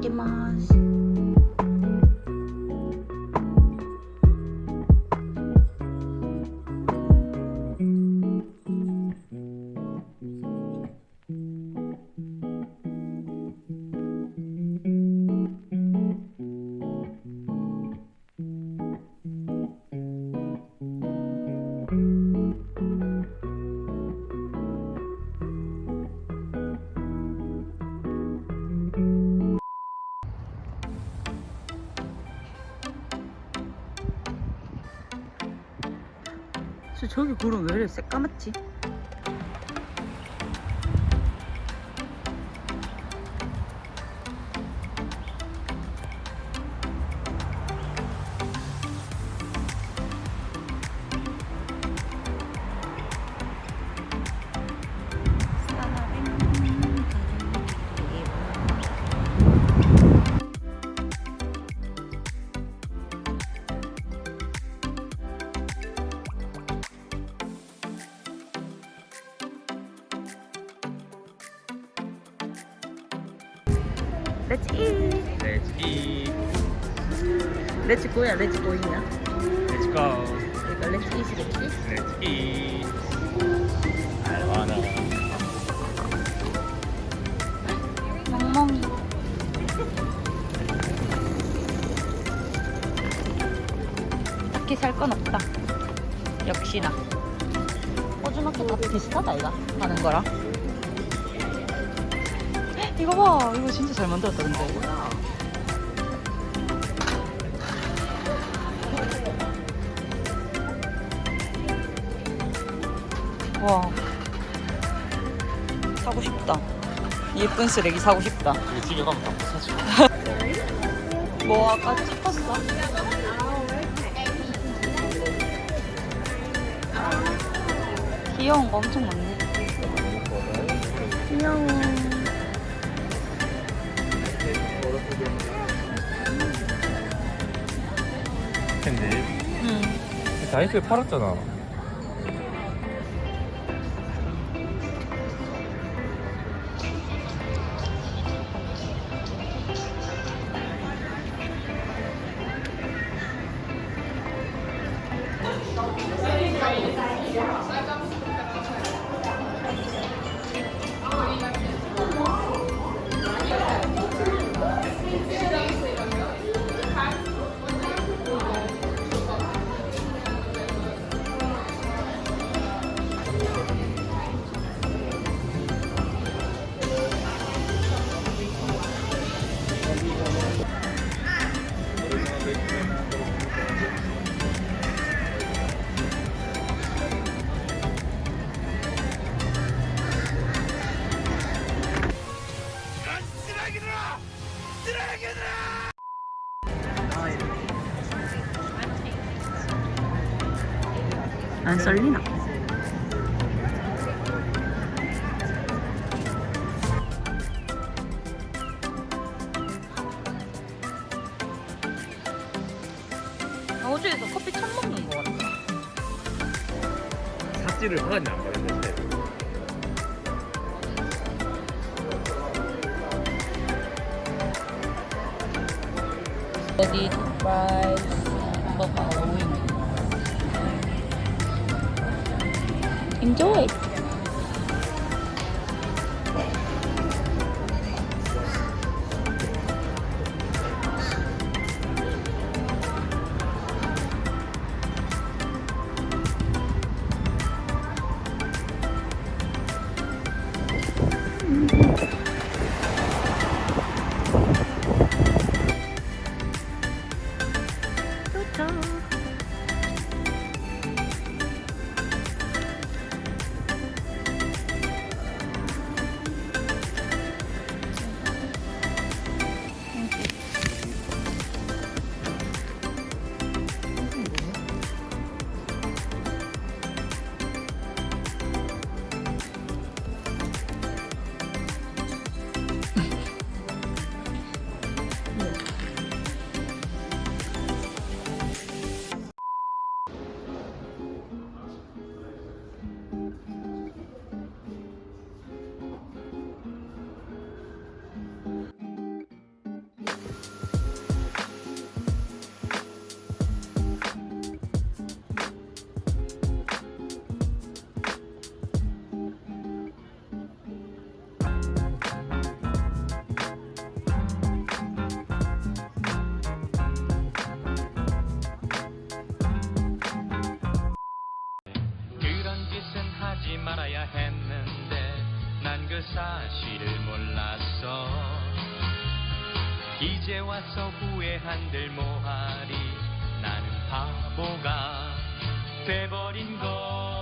きます 저 저기 구름 왜 이래 새까맣지? 렛츠 이 Let's eat. 렛츠 고야 렛츠 고이냐? Let's go. 그러니까 렛츠 이시겠지? Let's eat. I wanna. 멍멍이 딱히 살 건 없다 역시나 호주마켓 다 비슷하다 이거 하는 거랑 헉, 이거 봐 이거 진짜 잘 만들었다 근데 와 사고 싶다 예쁜 쓰레기 사고 싶다 이거 집에 가면 다 부서져. 뭐 아까 찍었어? 귀여운 거 엄청 많네. 귀여워. 근데 응. 다이소에 팔았잖아. 안 썰리나? 아, 호주에서 커피 처음 먹는 거 같다. 삽질을 하나도 안 바른데. 여기 프라이스 버거 오이. Enjoy. time. 그 사실을 몰랐어. 이제 와서 후회한들 뭐하리. 나는 바보가 돼버린 걸